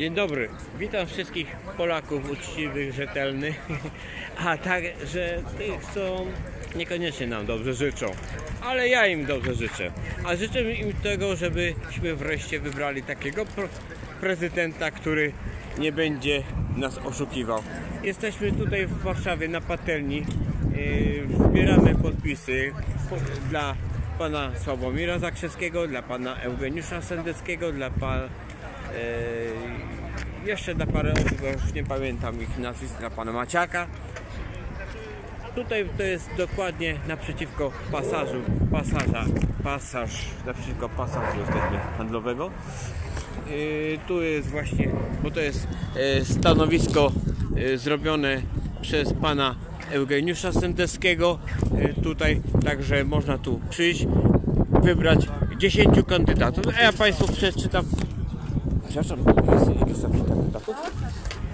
Dzień dobry, witam wszystkich Polaków uczciwych, rzetelnych, a także tych, co niekoniecznie nam dobrze życzą, ale ja im dobrze życzę. A życzę im tego, żebyśmy wreszcie wybrali takiego prezydenta, który nie będzie nas oszukiwał. Jesteśmy tutaj w Warszawie na patelni, yy, zbieramy podpisy po- dla pana Sławomira Zakrzewskiego, dla pana Eugeniusza Sendeckiego, dla pana Eee, jeszcze dla parę osób, już nie pamiętam ich nazwisk, dla pana Maciaka. Tutaj to jest dokładnie naprzeciwko pasażu, pasaża, pasaż, naprzeciwko pasażu jesteśmy handlowego. Eee, tu jest właśnie, bo to jest e, stanowisko e, zrobione przez pana Eugeniusza Sendeckiego. E, tutaj także można tu przyjść, wybrać 10 kandydatów. A ja Państwu przeczytam Jest kandydatów.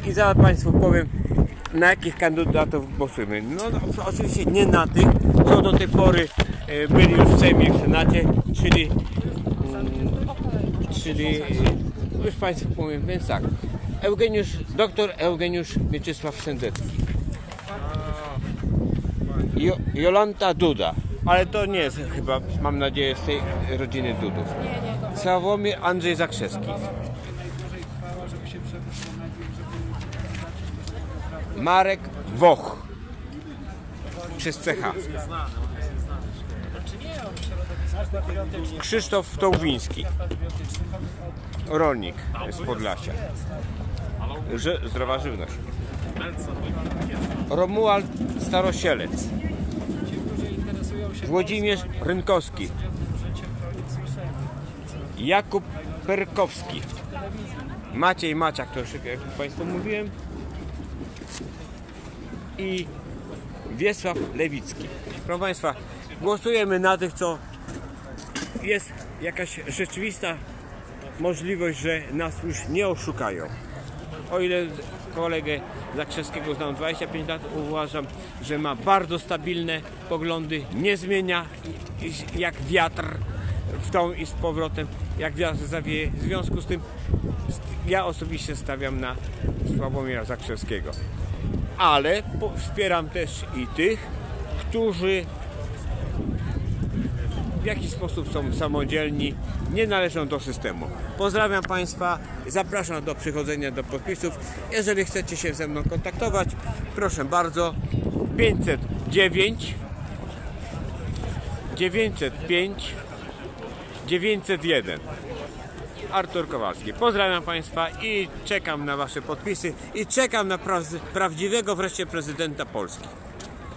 I zaraz Państwu powiem, na jakich kandydatów głosujemy. No, no oczywiście nie na tych, co do tej pory e, byli już w Sejmie, w Senacie, czyli, mm, czyli e, już Państwu powiem, więc tak. Eugeniusz, doktor Eugeniusz Mieczysław Sendecki. Jo, Jolanta Duda. Ale to nie jest chyba, mam nadzieję, z tej rodziny Dudów. Sławomir Andrzej Zakrzewski. Marek Woch przez CH. Krzysztof Tołwiński. Rolnik z Podlasia. Ży, zdrowa żywność. Romuald Starosielec. Włodzimierz Rynkowski. Jakub Perkowski. Maciej Maciak, to już jak Państwu mówiłem. I Wiesław Lewicki. Proszę Państwa, głosujemy na tych, co jest jakaś rzeczywista możliwość, że nas już nie oszukają. O ile kolegę Zakrzewskiego znam 25 lat, uważam, że ma bardzo stabilne poglądy, nie zmienia jak wiatr w tą i z powrotem, jak wiatr zawieje. W związku z tym ja osobiście stawiam na Sławomira Zakrzewskiego. Ale wspieram też i tych, którzy w jakiś sposób są samodzielni, nie należą do systemu. Pozdrawiam Państwa, zapraszam do przychodzenia do podpisów. Jeżeli chcecie się ze mną kontaktować, proszę bardzo, 509 905 901 Artur Kowalski. Pozdrawiam Państwa i czekam na Wasze podpisy i czekam na pra- prawdziwego wreszcie prezydenta Polski.